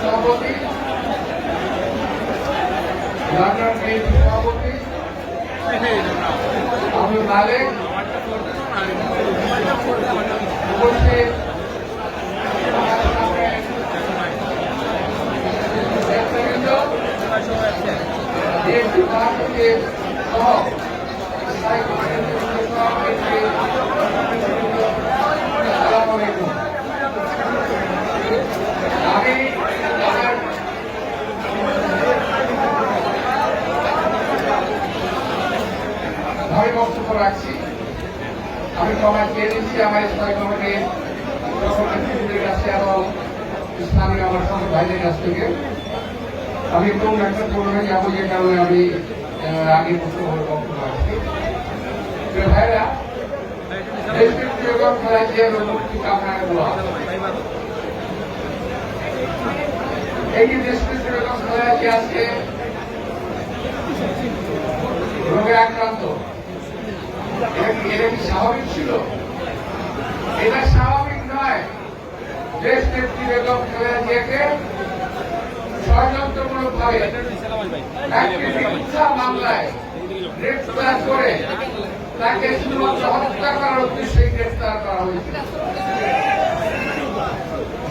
সভাপতি সভাপতি আব্দুল মালিক উপস্থিত সহ স্থায়ী কমিটির সভাপতি, আসসালামু আলাইকুম। আমি আমার ভাবে বক্তব্য রাখছি। আমি ক্ষমা চেয়ে নিচ্ছি আমার স্থায়ী কমিটির নেতৃবৃন্দের কাছে এবং স্থানীয় আমার সব ভাইদের কাছ থেকে। আমি একটু একটা পুরনো যাব যে কারণে আমি আগে বক্তব্য বক্তব্য রাখছি ভাইরা রোগে আক্রান্ত স্বাভাবিক ছিল এটা স্বাভাবিক নয় দেশ নেত্রী বেগম খালেদা জিয়াকে ষড়যন্ত্রমূলক ভাবে মামলায় গ্রেফতার করে তাকে শুধুমাত্র হত্যা করার উদ্দেশ্যে গ্রেফতার করা হয়েছে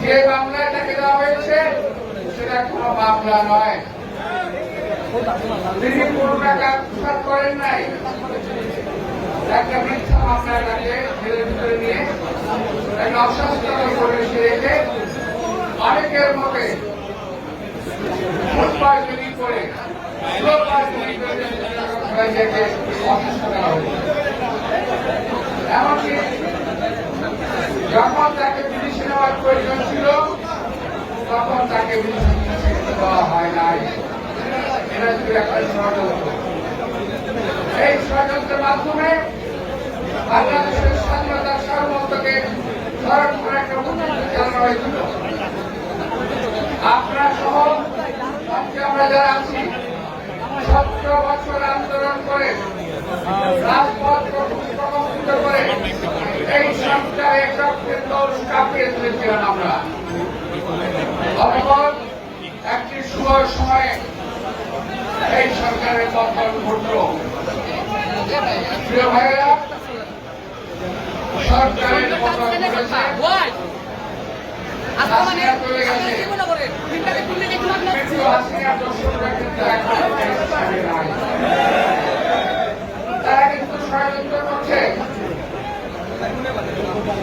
যে মামলায় তাকে দেওয়া হয়েছে, সেটা কোনো মামলা নয়। তিনি কোনো টাকা করেন নাই। একটা মামলায় তাকে জেলের ভিতরে নিয়ে একটা অস্বাস্থ্যকর পরিবেশে রেখে অনেকের মতে ফুড পয়জনিং করে স্লো পয়জনিং করে তাকে অসুস্থ করা এমনকি যখন তাকে বিদেশে নেওয়ার প্রয়োজন ছিল, তখন তাকে বিদেশে দেওয়া হয় নাই। এটা ছিল একটা ষড়যন্ত্র। এই ষড়যন্ত্রের মাধ্যমে বাংলাদেশের স্বাধীনতার সার্বভৌমত্বকে স্মরণ করে একটা মুক্তিযুদ্ধ চালানো হয়েছিল আপনারা সহ আজকে আমরা যারা আছি, সতেরো বছর আন্দোলন করে, রাজপথ প্রকম্পিত করে, এই সরকারে রক্তের দোষ কাঁপিয়ে তুলেছিলাম আমরা। অতপর একটি শুভ সময়ে এই সরকারের পতন ঘটল প্রিয় ভাইয়েরা সরকারের পতন ঘটেছে হাসিনা চলে গেছে। কিন্তু হাসিনা দর্শকরা কিন্তু এখনও দেশ ছাড়ে নাই। তারা কিন্তু ষড়যন্ত্র করছে।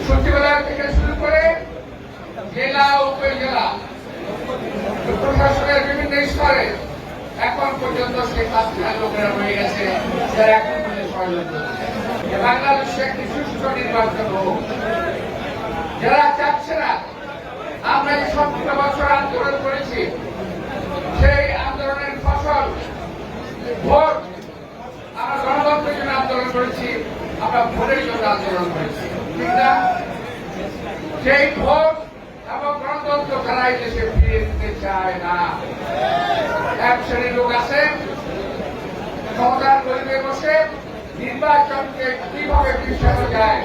সচিবালয় থেকে শুরু করে জেলা উপজেলা প্রশাসনের বিভিন্ন স্তরে এখন পর্যন্ত শেখ হাসিনার লোকেরা রয়ে গেছে। যারা এখন পর্যন্ত ষড়যন্ত্র করছে। যে বাংলাদেশে একটি সুষ্ঠু নির্বাচন হোক, যারা চাচ্ছে না, আমরা যে সতেরো বছর আন্দোলন করেছি, সেই আন্দোলনের ফসল, ভোট, আমরা গণতন্ত্রের জন্য আন্দোলন করেছি, আমরা ভোটের জন্য আন্দোলন করেছি, ঠিক না? সেই ভোট এবং গণতন্ত্র তারা এই দেশে ফিরিয়ে দিতে চায় না। এক শ্রেণির লোক আছে, ক্ষমতার গরিবে বসে নির্বাচনকে কীভাবে পিছানো যায়,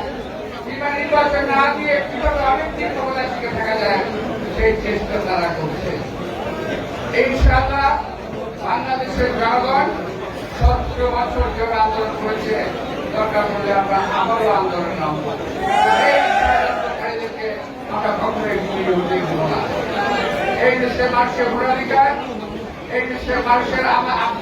কিংবা নির্বাচন না দিয়ে কীভাবে অনেক দিন ক্ষমতায় টিকে থাকা যায়, সেই চেষ্টা তারা করছে। ইনশাআল্লাহ বাংলাদেশের জনগণ সতেরো বছর ধরে আন্দোলন করেছে, দরকার পড়লে আমরা আবারও আন্দোলন এই আমরা দেশে মানুষের ভোটাধিকার, এই দেশের মানুষের আমা-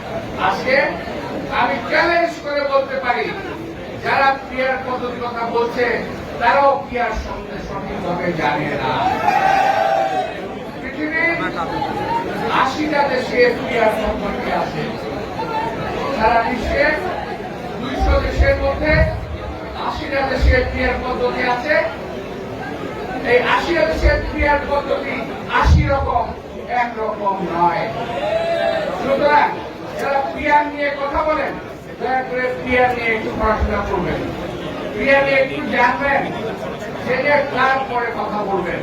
আজকে আমি চ্যালেঞ্জ করে বলতে পারি, যারা ক্রিয়ার পদ্ধতি কথা বলছে, তারাও ক্রিয়ার সঙ্গে সঠিকভাবে জানে না। আশিটা দেশে ক্রিয়ার সম্পর্কে আছে। সারা বিশ্বে দুইশো দেশের মধ্যে আশি আশিটা দেশের ক্রিয়ার পদ্ধতি আছে। এই আশিটা দেশের ক্রিয়ার পদ্ধতি আশি রকম একরকম নয়। সুতরাং যারা ক্রিয়া নিয়ে কথা বলেন, দয়া করে ক্রিয়া নিয়ে একটু পড়াশোনা করবেন। ক্রিয়া নিয়ে একটু জানবেন জেনে তারপরে কথা বলবেন।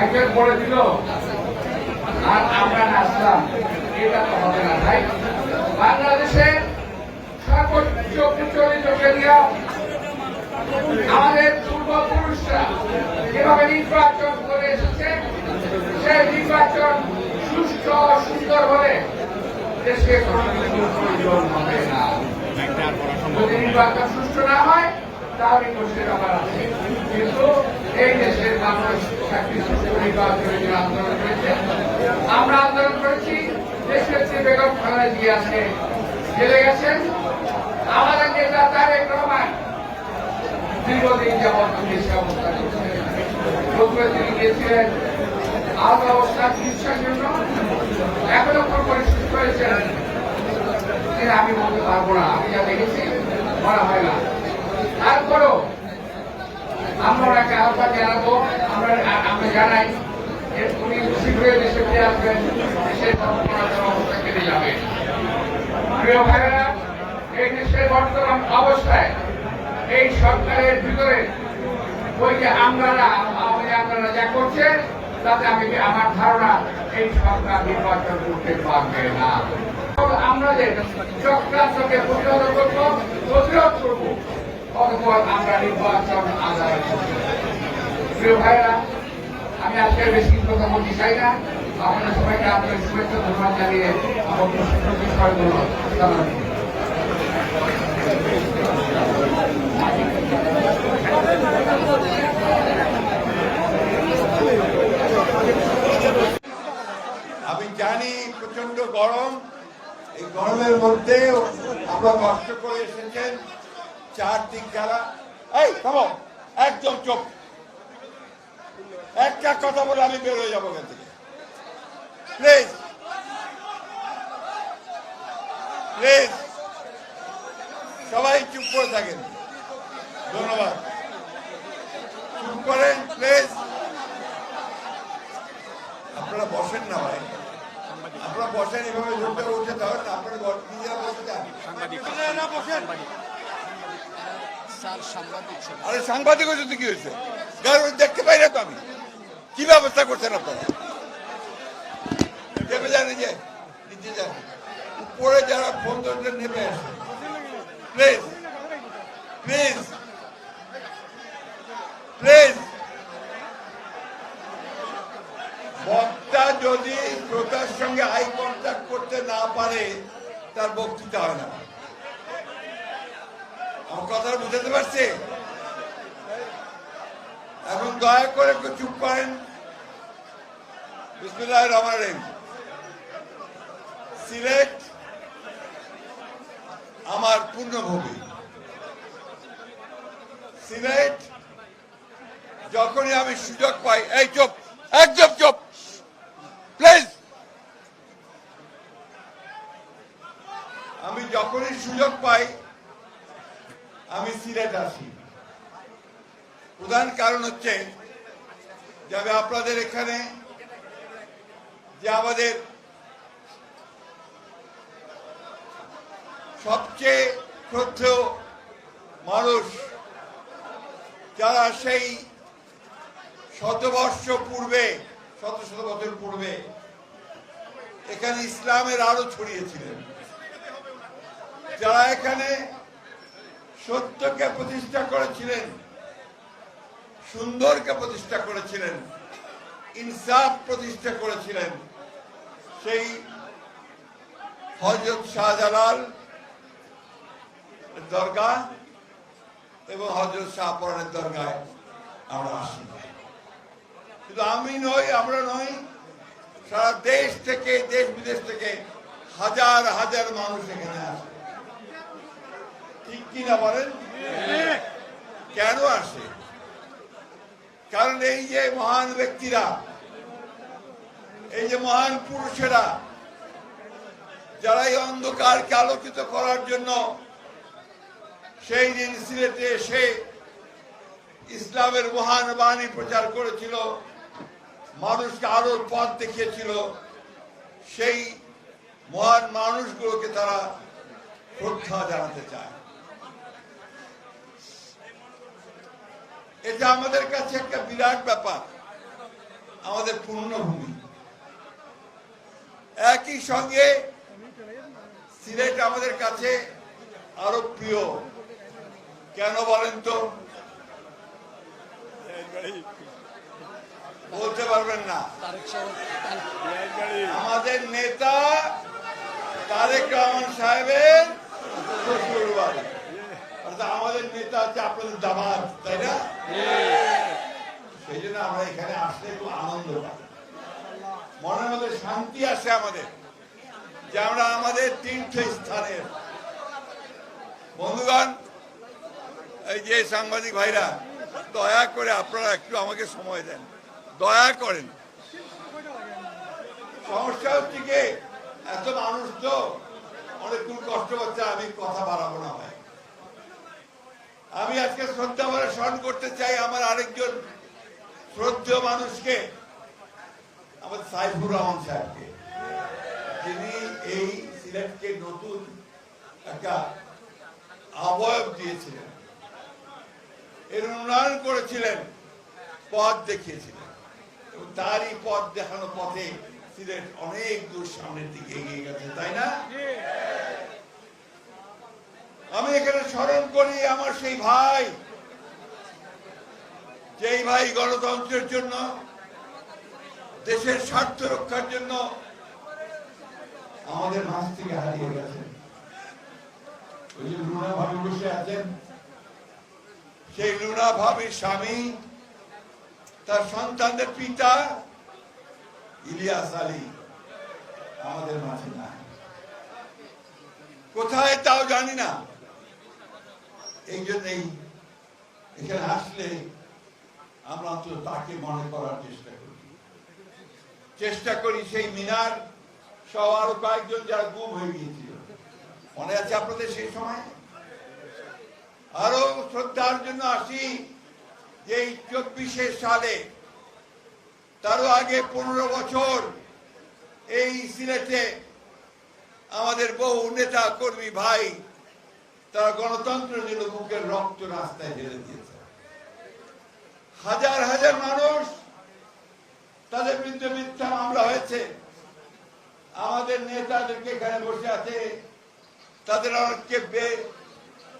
একজন বলে দিল, আর আমরা নাচলাম এটা তো হবে না তাই বাংলাদেশের সর্বোচ্চ প্রচলিত কেন্দ্রীয় আমাদের পূর্বপুরুষরা যেভাবে নির্বাচন করে এসেছে, সেই নির্বাচন সুস্থ সুন্দর হলে দেশে কোনো কিছুর প্রয়োজন হবে হয় তাহলে দেশের ব্যাপার আছে কিন্তু এই দেশের জন্য আন্দোলন করেছে আমরা আন্দোলন করেছি দেশের যে বেগম খালেদা জিয়া আছে গেছেন আমাদের নেতা তারেক রহমান দীর্ঘদিন যাবৎ তিনি গিয়েছিলেন আহত অবস্থা চিকিৎসার জন্য এখনও পরিস্থিতি করেছেন আমি বলতে পারব না আমি যা দেখেছি মনে হয় না তারপরও আমরা ওনাকে আহ্বান জানাব আমরা আমরা জানাই যে অবস্থায় এই সরকারের ভিতরে ওই যে আমরারা আওয়ামী যা করছে তাতে আমি আমার ধারণা এই সরকার নির্বাচন করতে পারবে না। আমরা যে চক্রান্তকে প্রতিরোধ করব প্রতিরোধ করব, অতপর আমরা নির্বাচন আদায় করব। প্রিয় ভাইরা আমি আজকে বেশি কথা বলতে চাই না। আপনার সবাইকে আপনার শুভেচ্ছা, ধন্যবাদ জানিয়ে আমার প্রশ্ন বিষয়গুলো জানাচ্ছি আমি জানি প্রচণ্ড গরম। এই গরমের মধ্যে আমরা কষ্ট করে এসেছেন। চার দিক যারা এই, থামো। একদম চুপ। একটা কথা বলে আমি বের হয়ে যাব থেকে। প্লিজ। প্লিজ। সবাই চুপ করে থাকেন। ধন্যবাদ। চুপ করেন, প্লিজ। আপনারা বসেন না ভাই। আপনারা বসেন এভাবে লোকটা উঠে ধরেন আপনারা নিজেরা বসে যান। বসেন। আরে সাংবাদিক হয়েছে কি হয়েছে? দেখতে পাই না তো আমি। কি ব্যবস্থা করছেন আপনারা? নেমে যান যে নিচে যান। উপরে যারা ফোন ধরছেন নেমে আসেন। প্লিজ। প্লিজ। প্লিজ। বক্তা যদি শ্রোতার সঙ্গে আই কন্ট্যাক্ট করতে না পারে, তার বক্তৃতা হয় না। আমার কথাটা বুঝাতে পারছে? এখন দয়া করে একটু চুপ করেন। বিসমুল্লাহ রহমান রহিম। সিলেট আমার পূর্ণভূমি। সিলেট, যখনই আমি সুযোগ পাই, এই চুপ একদম চুপ। প্লিজ আমি যখনই সুযোগ পাই, আমি সিলেট আসি। প্রধান কারণ হচ্ছে যে আমি আপনাদের এখানে যে আমাদের সবচেয়ে শ্রদ্ধেয় মানুষ, যারা সেই শতবর্ষ পূর্বে শত শত বছর পূর্বে এখানে ইসলামের আরও ছড়িয়েছিলেন। যারা এখানে সত্যকে প্রতিষ্ঠা করেছিলেন, সুন্দরকে প্রতিষ্ঠা করেছিলেন, ইনসাফ প্রতিষ্ঠা করেছিলেন, সেই হজরত শাহজালাল দরগা এবং হজরত শাহপরানের দরগায় আমরা আসি। শুধু আমি নই, আমরা নই। সারা দেশ থেকে, দেশ বিদেশ থেকে হাজার হাজার মানুষ এখানে আসে। ঠিক কিনা বলেন? কেন আসে? কারণ এই যে মহান ব্যক্তিরা, এই যে মহান পুরুষেরা, যারা এই অন্ধকারকে আলোকিত করার জন্য সেই দিন সিলেটে এসে ইসলামের মহান বাণী প্রচার করেছিল মানুষকে আরও পথ দেখিয়েছিল। সেই মহান মানুষগুলোকে তারা শ্রদ্ধা জানাতে চায়। এটা আমাদের কাছে একটা বিরাট ব্যাপার, আমাদের পূর্ণভূমি। একই সঙ্গে সিলেট আমাদের কাছে আরও প্রিয়। কেন বলেন তো? পারবেন না। আমাদের নেতা তারেক রহমান সাহেবের আমাদের নেতা হচ্ছে আপনাদের দামাত তাই না? সেই জন্য আমরা এখানে আসলে একটু আনন্দ পাই। মনের মধ্যে শান্তি আসে আমাদের যে আমরা আমাদের তীর্থ স্থানের বন্ধুগণ, এই যে সাংবাদিক ভাইরা, দয়া করে আপনারা একটু আমাকে সময় দেন। দয়া করেন। সমস্যা হচ্ছে কি, এত মানুষ তো অনেকক্ষণ কষ্ট করছে আমি কথা বাড়াবো না ভাই। আমি আজকে শ্রদ্ধা ভরে স্মরণ করতে চাই আমার আরেকজন শ্রদ্ধেয় মানুষকে আমার সাইফুর রহমান সাহেবকে। যিনি এই সিলেটকে নতুন একটা আবয়ব দিয়েছিলেন। এর উন্নয়ন করেছিলেন, পথ দেখিয়েছিলেন। তারই পথ দেখানো পথে সিলেট অনেক দূর সামনের দিকে এগিয়ে গেছে, তাই না? আমি এখানে স্মরণ করি আমার সেই ভাই, যেই ভাই গণতন্ত্রের জন্য, দেশের স্বার্থ রক্ষার জন্য আমাদের মাঝ থেকে হারিয়ে গেছেন। ওই যে লুনা ভাবি বসে আছেন, সেই লুনা ভাবির স্বামী তার সন্তানদের পিতা ইলিয়াস আলী আমাদের মাঝে নাই। কোথায় তাও জানি না। এই জন্যই এখানে আসলে আমরা অন্তত তাকে মনে করার চেষ্টা করি। চেষ্টা করি সেই মিনার সহ আরও কয়েকজন যারা গুম হয়ে গিয়েছিল। মনে আছে আপনাদের সেই সময়? আরও শ্রদ্ধার জন্য আসি। এই চব্বিশে সালে, তারও আগে পনেরো বছর এই সিলেটে আমাদের বহু নেতা কর্মী ভাই, তারা গণতন্ত্রের জন্য বুকের রক্ত রাস্তায় ঢেলে দিয়েছে। হাজার হাজার মানুষ তাদের বিরুদ্ধে মিথ্যা মামলা হয়েছে। আমাদের নেতাদেরকে এখানে বসে আছে, তাদের অনেককে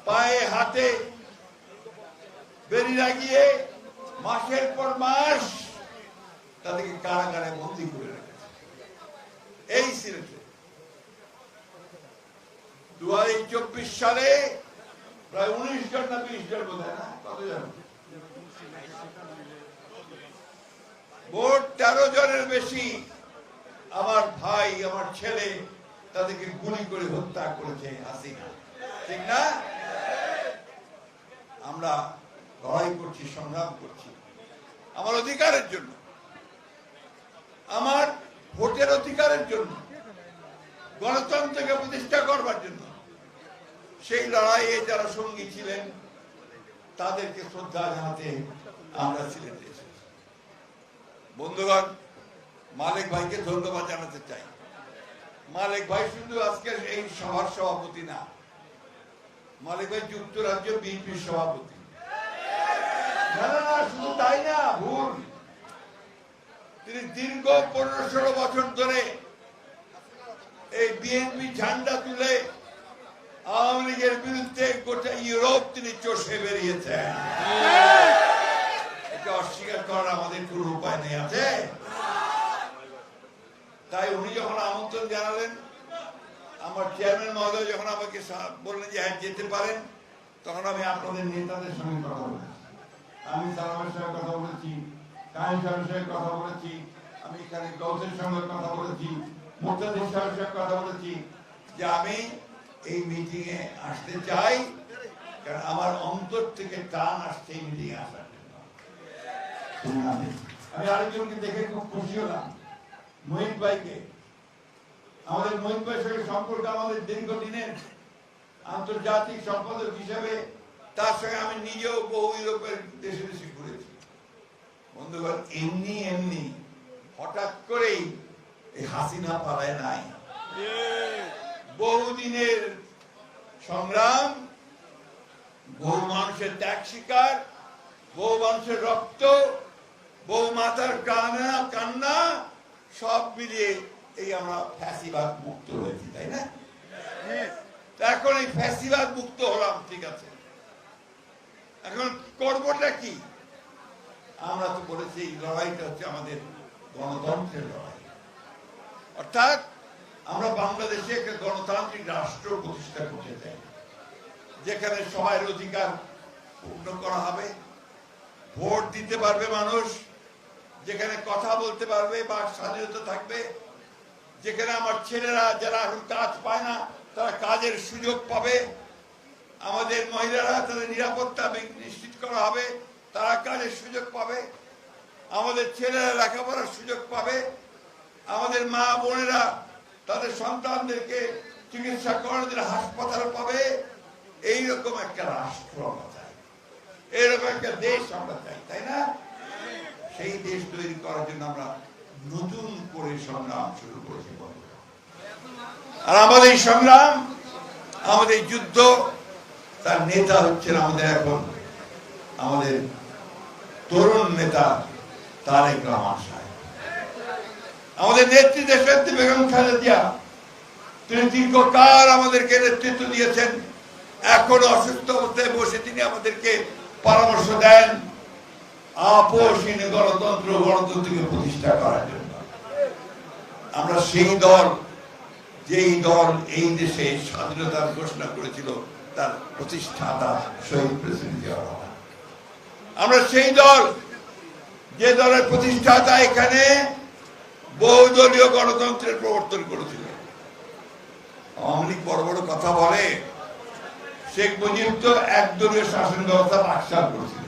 পায়ে হাতে বেরি লাগিয়ে মাসের পর মাস তাদেরকে কারাগারে বন্দি করে এই সিলেটে। দু সালে প্রায় উনিশ জন না? বিশ জন? বোধ ভোট তেরো জনের বেশি আমার ভাই, আমার ছেলে তাদেরকে গুলি করে হত্যা করেছে হাসিনা। ঠিক না? আমরা লড়াই করছি, সংগ্রাম করছি। আমার অধিকারের জন্য। আমার ভোটের অধিকারের জন্য। গণতন্ত্রকে প্রতিষ্ঠা করবার জন্য। সেই লড়াইয়ে যারা সঙ্গী ছিলেন, তাদেরকে শ্রদ্ধা জানাতে আমরা এসেছি বন্ধুগণ, মালিক ভাইকে ধন্যবাদ জানাতে চাই। মালিক ভাই শুধু আজকের এই সভার সভাপতি না, মালিক ভাই যুক্তরাজ্য বিএনপির সভাপতি। শুধু তাই না। ভুল তিনি দীর্ঘ পনেরো ষোলো বছর ধরে এই বিএনপি ঝান্ডা তুলে আওয়ামী লীগের বিরুদ্ধে গোটা ইউরোপ তিনি চষে বেরিয়েছেন। এটা অস্বীকার করার আমাদের কোনো উপায় নেই আছে? তাই উনি যখন আমন্ত্রণ জানালেন আমার চেয়ারম্যান মহোদয় যখন আমাকে বললেন যে হ্যাঁ যেতে পারেন তখন আমি আপনাদের নেতাদের সঙ্গে কথা বলেছি আমি সালামের সঙ্গে কথা বলেছি, কায়েম সাহেবের সঙ্গে কথা বলেছি, আমি এখানে গৌসের সঙ্গে কথা বলেছি মুক্তাদির সাহেবের সঙ্গে কথা বলেছি যে আমি এই মিটিং এ আসতে চাই, কারণ আমার অন্তর থেকে টান আসছে এই মিটিং এ আসার আমি আরেকজনকে দেখে খুব খুশি হলাম মহিত ভাইকে। আমাদের মহিত ভাইয়ের সঙ্গে সম্পর্ক আমাদের দীর্ঘদিনের আন্তর্জাতিক সম্পাদক হিসেবে তার সঙ্গে আমি নিজেও বহু ইউরোপের দেশে দেশে ঘুরেছি। বন্ধুগণ এমনি এমনি হঠাৎ করেই এই হাসিনা পালায় নাই। বহুদিনের সংগ্রাম বহু মানুষের ত্যাগ শিকার বহু মানুষের রক্ত বহু মাতার কান্না কান্না সব মিলিয়ে এই আমরা ফ্যাসিবাদ মুক্ত হয়েছি তাই না? এখন এই ফ্যাসিবাদ মুক্ত হলাম ঠিক আছে। এখন করবটা কি? আমরা তো বলেছি, এই লড়াইটা হচ্ছে আমাদের গণতন্ত্রের লড়াই। অর্থাৎ আমরা বাংলাদেশে একটা গণতান্ত্রিক রাষ্ট্র প্রতিষ্ঠা করতে চাই, যেখানে সবার অধিকার পূর্ণ করা হবে, ভোট দিতে পারবে মানুষ, যেখানে কথা বলতে পারবে বা স্বাধীনতা থাকবে, যেখানে আমার ছেলেরা যারা এখন কাজ পায় না, তারা কাজের সুযোগ পাবে আমাদের মহিলারা তাদের নিরাপত্তা নিশ্চিত করা হবে, তারা কাজের সুযোগ পাবে, আমাদের ছেলেরা লেখাপড়ার সুযোগ পাবে, আমাদের মা বোনেরা তাদের সন্তানদেরকে চিকিৎসা করানোর হাসপাতাল পাবে, এইরকম একটা রাষ্ট্র আমরা চাই এইরকম একটা দেশ আমরা চাই, তাই না সেই দেশ তৈরি করার জন্য আমরা নতুন করে সংগ্রাম শুরু করেছি। আর আমাদের সংগ্রাম, আমাদের যুদ্ধ তার নেতা হচ্ছেন আমাদের এখন আমাদের তরুণ নেতা তারেক রহমান সাহেব। আমাদের নেত্রী দেশনেত্রী বেগম খালেদা জিয়া তিনি দীর্ঘকাল আমাদেরকে নেতৃত্ব দিয়েছেন। এখন অসুস্থ অবস্থায় বসে তিনি আমাদেরকে পরামর্শ দেন আপোষহীন গণতন্ত্র গণতন্ত্রকে প্রতিষ্ঠা করার জন্য। আমরা সেই দল, যেই দল এই দেশে স্বাধীনতার ঘোষণা করেছিল তার প্রতিষ্ঠাতা শহীদ প্রেসিডেন্ট জিয়াউর রহমান। আমরা সেই দল, যে দলের প্রতিষ্ঠাতা এখানে বহুদলীয় গণতন্ত্রের প্রবর্তন করেছিল। আওয়ামী লীগ বড় বড় কথা বলে, শেখ মুজিব তো একদলীয় শাসন ব্যবস্থা বাকশাল করেছিল।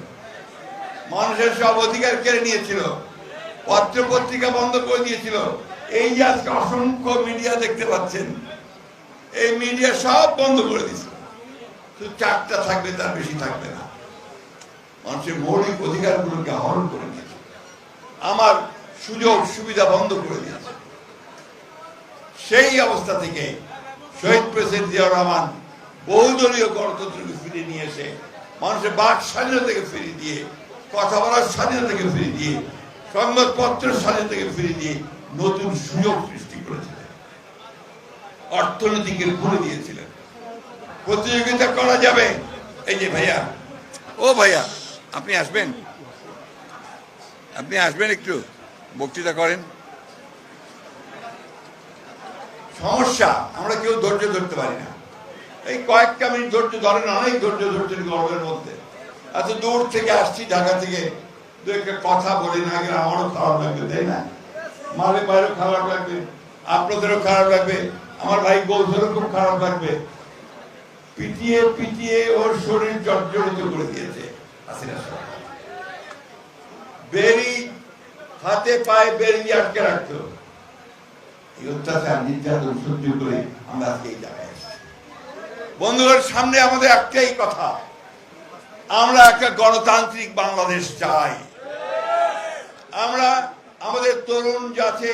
মানুষের সব অধিকার কেড়ে নিয়েছিল, পত্র পত্রিকা বন্ধ করে দিয়েছিল। এই আজকে অসংখ্য মিডিয়া দেখতে পাচ্ছেন, এই মিডিয়া সব বন্ধ করে দিয়েছিল চারটা থাকবে তার বেশি থাকবে না। মানুষের মৌলিক অধিকারগুলোকে হরণ করে দিয়েছে আমার সুযোগ, সুবিধা বন্ধ করে দিয়েছে। সেই অবস্থা থেকে শহীদ প্রেসিডেন্ট জিয়াউর রহমান বহুদলীয় গণতন্ত্রকে ফিরিয়ে নিয়ে এসে মানুষের বাক স্বাধীনতাকে ফিরিয়ে দিয়ে, কথা বলার স্বাধীনতাকে ফিরিয়ে দিয়ে, সংবাদপত্রের স্বাধীনতাকে ফিরিয়ে দিয়ে নতুন সুযোগ সৃষ্টি করেছিলেন। অর্থনীতিকে খুলে দিয়েছিলেন। প্রতিযোগিতা করা যাবে। এই যে ভাইয়া, ও ভাইয়া, আপনি আসবেন? আপনি আসবেন একটু, বক্তৃতা করেন। সমস্যা, আমরা কেউ ধৈর্য ধরতে পারি না। এই কয়েকটা মিনিট ধৈর্য ধরেন, অনেক ধৈর্য ধরছেন গরমের মধ্যে। এত দূর থেকে আসছি, ঢাকা থেকে দু একটা কথা বলি, না গেলে আমারও খারাপ লাগবে, তাই না? মালে বাইরেও খারাপ লাগবে, আপনাদেরও খারাপ লাগবে, আমার ভাই গৌধেরও খুব খারাপ লাগবে। পিটিয়ে পিটিয়ে ওর শরীর জর্জরিত করে দিয়েছে। বেরি হাতে পায়ে আটকে রাখতো। এই অত্যাচার, নির্যাতন সহ্য করে আমরা আজকে এই জায়গায় বন্ধুদের সামনে আমাদের একটাই কথা। আমরা একটা গণতান্ত্রিক বাংলাদেশ চাই। আমরা আমাদের তরুণ যাতে,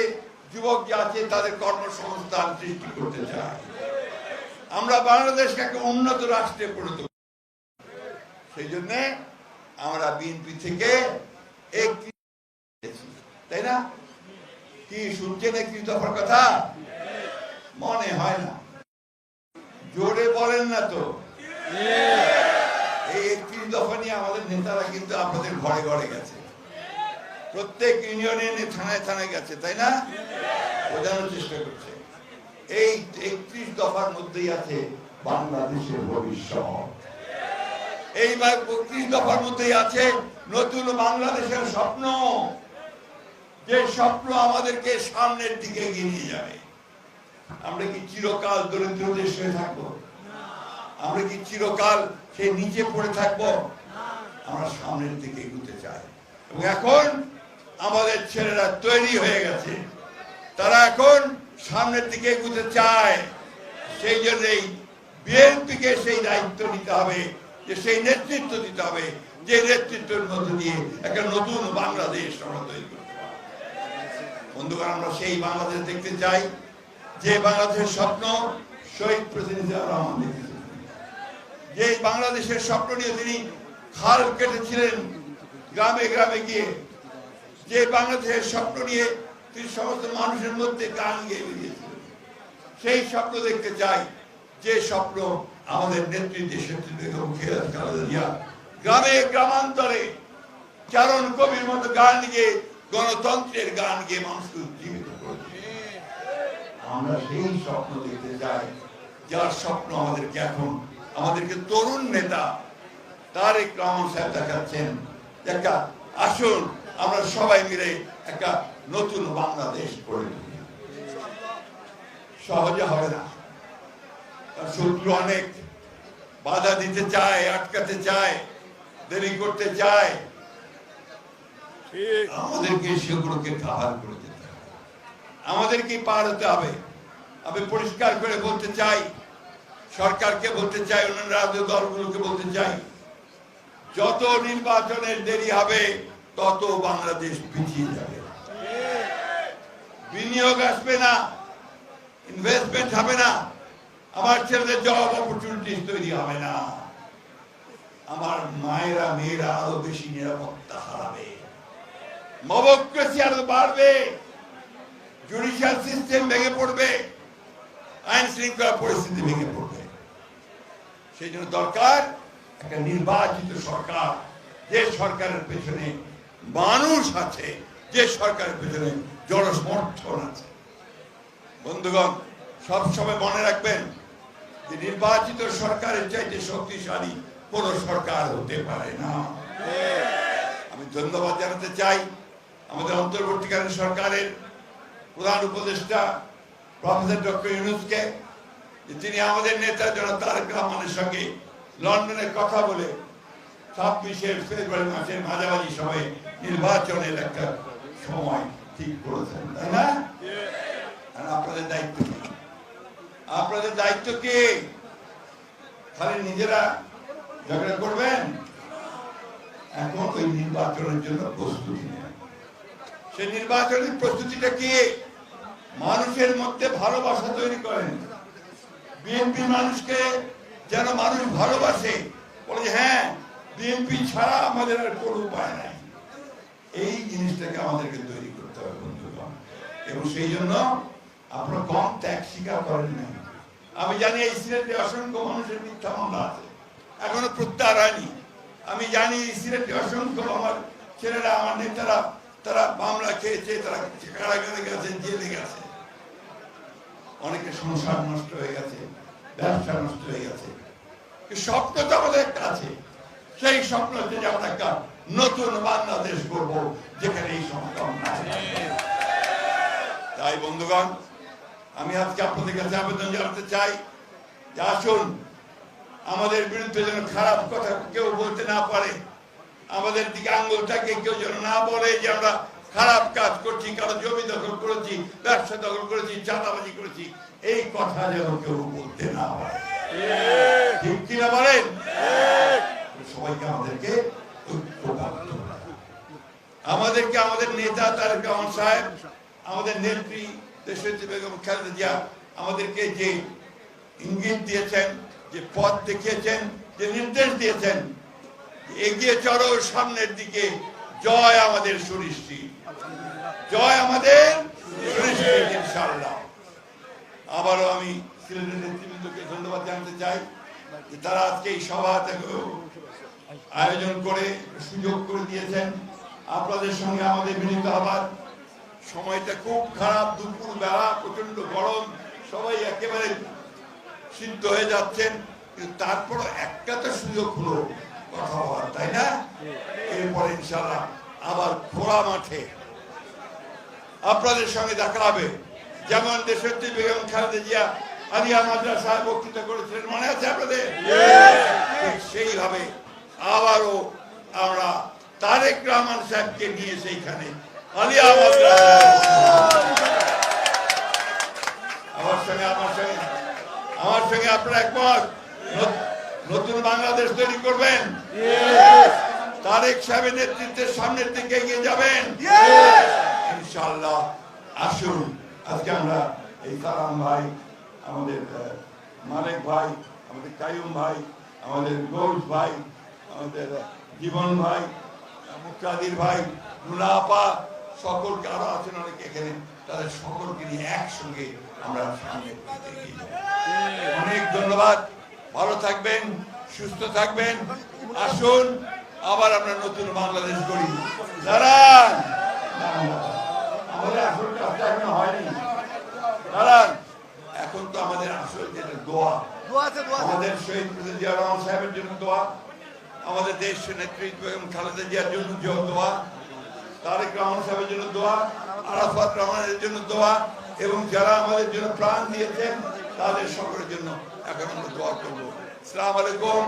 যুবক যাতে তাদের কর্মসংস্থান সৃষ্টি করতে চাই আমরা বাংলাদেশকে একটা উন্নত রাষ্ট্রে পরিণত সেই জন্য আমরা বিএনপি থেকে তাই না? কি শুনছেন একটি দফার কথা? মনে হয় না। জোরে বলেন না তো। এই একত্রিশ দফা নিয়ে আমাদের নেতারা কিন্তু আপনাদের ঘরে ঘরে গেছে। প্রত্যেক ইউনিয়নে থানায় থানায় গেছে, তাই না? বোঝানোর চেষ্টা করছে। এই একত্রিশ দফার মধ্যেই আছে বাংলাদেশের ভবিষ্যৎ। এই বত্রিশ দফার মধ্যেই আছে নতুন বাংলাদেশের স্বপ্ন। যে স্বপ্ন আমাদেরকে সামনের দিকে এগিয়ে নিয়ে যাবে। আমরা কি চিরকাল দরিদ্র দেশ হয়ে থাকব? আমরা কি চিরকাল সে নিচে পড়ে থাকব? আমরা সামনের দিকে এগুতে চাই। এবং এখন আমাদের ছেলেরা তৈরি হয়ে গেছে। তারা এখন সামনের দিকে এগুতে চায়, সেই জন্যই বিএনপিকে সেই দায়িত্ব নিতে হবে, যে সেই নেতৃত্ব দিতে হবে, যে নেতৃত্বের মধ্য দিয়ে একটা নতুন বাংলাদেশ আমরা তৈরি করতে বন্ধুগণ, আমরা সেই বাংলাদেশ দেখতে চাই, যে বাংলাদেশের স্বপ্ন শহীদ জিয়াউর রহমান দেখেছিলেন যে বাংলাদেশের স্বপ্ন নিয়ে তিনি খাল কেটেছিলেন, গ্রামে গ্রামে গিয়ে। যে বাংলাদেশের স্বপ্ন নিয়ে তিনি সমস্ত মানুষের মধ্যে গান গিয়ে বেরিয়েছিলেন সেই স্বপ্ন দেখতে চাই, যে স্বপ্ন আমাদের নেত্রী গ্রামে গ্রামান্তরে চারণ কবির মতো গান গিয়ে, গণতন্ত্রের গান গিয়ে মানুষকে উজ্জীবিত আমরা সেই স্বপ্ন দেখতে চাই, যার স্বপ্ন আমাদেরকে এখন, আমাদেরকে তরুণ নেতা তারেক রহমান সাহেব দেখাচ্ছেন। একটা আসুন, আমরা সবাই মিলে একটা নতুন বাংলাদেশ তুলি সহজে হবে না। তার শত্রু অনেক। বাধা দিতে চায় আটকাতে চায় দেরি করতে চায়। আমাদেরকে সেগুলোকে কাভার করে দিতে হবে। আমাদেরকে পার হতে হবে। আমি পরিষ্কার করে বলতে চাই সরকারকে বলতে চাই অন্যান্য রাজ্য দলগুলোকে বলতে চাই যত নির্বাচনের দেরি হবে তত বাংলাদেশ পিছিয়ে যাবে। বিনিয়োগ আসবে না ইনভেস্টমেন্ট হবে না, আমার ছেলেদের জব অপরচুনিটিস তৈরি হবে না। আমার মায়েরা, মেয়েরা আরও বেশি নিরাপত্তা হারাবে। মবক্রেসি আরও বাড়বে। জুডিশিয়াল সিস্টেম ভেঙে পড়বে। আইন শৃঙ্খলা পরিস্থিতি ভেঙে পড়বে। সেই জন্য দরকার একটা নির্বাচিত সরকার, যে সরকারের পেছনে মানুষ আছে, যে সরকারের পেছনে জনসমর্থন আছে। বন্ধুগণ, সবসময় মনে রাখবেন যে নির্বাচিত সরকারের চাইতে শক্তিশালী কোন সরকার হতে পারে না। আমি ধন্যবাদ জানাতে চাই আমাদের অন্তর্বর্তীকালীন সরকারের প্রধান উপদেষ্টা, প্রফেসর ডক্টর ইউনুসকে তিনি আমাদের নেতা জন তারেক রহমানের সঙ্গে লন্ডনে কথা বলে ছাব্বিশে ফেব্রুয়ারি মাসের মাঝামাঝি সময়ে নির্বাচনের একটা সময় ঠিক করেছেন, তাই না? আর আপনাদের দায়িত্ব কি? আপনাদের দায়িত্ব কি? খালি নিজেরা ঝগড়া করবেন? এখন ওই নির্বাচনের জন্য প্রস্তুতি সেই নির্বাচনের প্রস্তুতিটা কি? মানুষের মধ্যে ভালোবাসা তৈরি করেন। বিএনপি মানুষকে যেন মানুষ ভালোবাসে, বলে যে হ্যাঁ বিএনপি ছাড়া আমাদের আর কোনো উপায় নাই। এই জিনিসটাকে আমাদেরকে তৈরি এবং সেই জন্য আপনারা কম ত্যাগ স্বীকার করেন না আমি জানি এই সিলেটে অসংখ্য মানুষের মিথ্যা মামলা আছে। এখনও প্রত্যাহার হয়নি আমি জানি এই সিলেটে অসংখ্য আমার ছেলেরা, আমার নেতারা, তারা মামলা খেয়েছে, তারা কারাগারে গেছে, জেলে গেছে। অনেকের সংসার নষ্ট হয়ে গেছে, ব্যবসা নষ্ট হয়ে গেছে। স্বপ্ন তো আমাদের একটা আছে। সেই স্বপ্ন হচ্ছে যে আমরা একটা নতুন বাংলাদেশ করব যেখানে এই সংগ্রাম নাই তাই বন্ধুগণ, আমি আজকে আপনাদের কাছে আবেদন জানাতে চাই যে আসুন, আমাদের বিরুদ্ধে যেন খারাপ কথা কেউ বলতে না পারে, আমাদের দিকে আঙ্গুলটাকে কেউ যেন না বলে যে আমরা খারাপ কাজ করছি, কারও জমি দখল করেছি, ব্যবসা দখল করেছি, চাঁদাবাজি করেছি, এই কথা যেন কেউ বলতে না পারে। কিনা বলেন? সবাইকে আমাদেরকে আমাদেরকে আমাদের নেতা তারেক রহমান সাহেব আমাদের নেত্রী দেশনেত্রী বেগম খালেদা জিয়া আমাদেরকে যে ইঙ্গিত দিয়েছেন, যে পথ দেখিয়েছেন, যে নির্দেশ দিয়েছেন এগিয়ে চলো সামনের দিকে। জয় আমাদের সুনিশ্চিত। জয় আমাদের সুনিশ্চিত, ইনশাআল্লাহ। আবারও আমি সিলেটের নেতৃবৃন্দকে ধন্যবাদ জানাতে চাই যে তারা আজকে এই সভা আয়োজন করে সুযোগ করে দিয়েছেন। আপনাদের সঙ্গে আমাদের মিলিত হবার সময়টা খুব খারাপ দুপুর বেলা প্রচণ্ড গরম সবাই একেবারে সিদ্ধ হয়ে যাচ্ছেন। কিন্তু তারপর একটা তো সুযোগ হলো কথা বলার তাই না? এরপরে ইনশাল্লাহ আবার খোলা মাঠে আপনাদের সঙ্গে দেখা হবে। যেমন দেশত্রী বেগম খালেদা জিয়া আলিয়া মাদ্রাসায় বক্তৃতা করেছিলেন মনে আছে আপনাদের? সেইভাবে আবারও আমরা তারেক রহমান সাহেবকে নিয়ে সেইখানে আলিয়া আমার সঙ্গে আমার সঙ্গে আমার সঙ্গে আপনারা একমত নতুন বাংলাদেশ তৈরি করবেন। তারেক সাহেবের নেতৃত্বের সামনের দিকে এগিয়ে যাবেন। ইনশাল্লাহ আসুন। আজকে আমরা এই কালাম ভাই, আমাদের মালিক ভাই, আমাদের কায়ুম ভাই, আমাদের গৌস ভাই, আমাদের জীবন ভাই, মুক্তাদির ভাই, মুনাফা সকলকে আরও আছেন অনেকে এখানে তাদের সকলকে নিয়ে একসঙ্গে আমরা সামনে অনেক ধন্যবাদ। ভালো থাকবেন সুস্থ থাকবেন। আসুন আবার আমরা নতুন বাংলাদেশ গড়ি। দাঁড়ান। আমাদের আসল কাজটা এখনও হয়নি। দাঁড়ান। এখন তো আমাদের আসল যেটা দোয়া আমাদের শহীদ জিয়া রহমান সাহেবের জন্য দোয়া আমাদের দেশ নেতৃত্ব এবং খালেদা জিয়ার জন্য দোয়া তারেক রহমান সাহেবের জন্য দোয়া, আরাফাত রহমানের জন্য দোয়া, এবং যারা আমাদের জন্য প্রাণ দিয়েছেন, তাদের সকলের জন্য এখন আমরা দোয়া করব। সালাম আলাইকুম।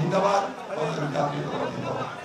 জিন্দাবাদ। জাতীয়তাবাদ।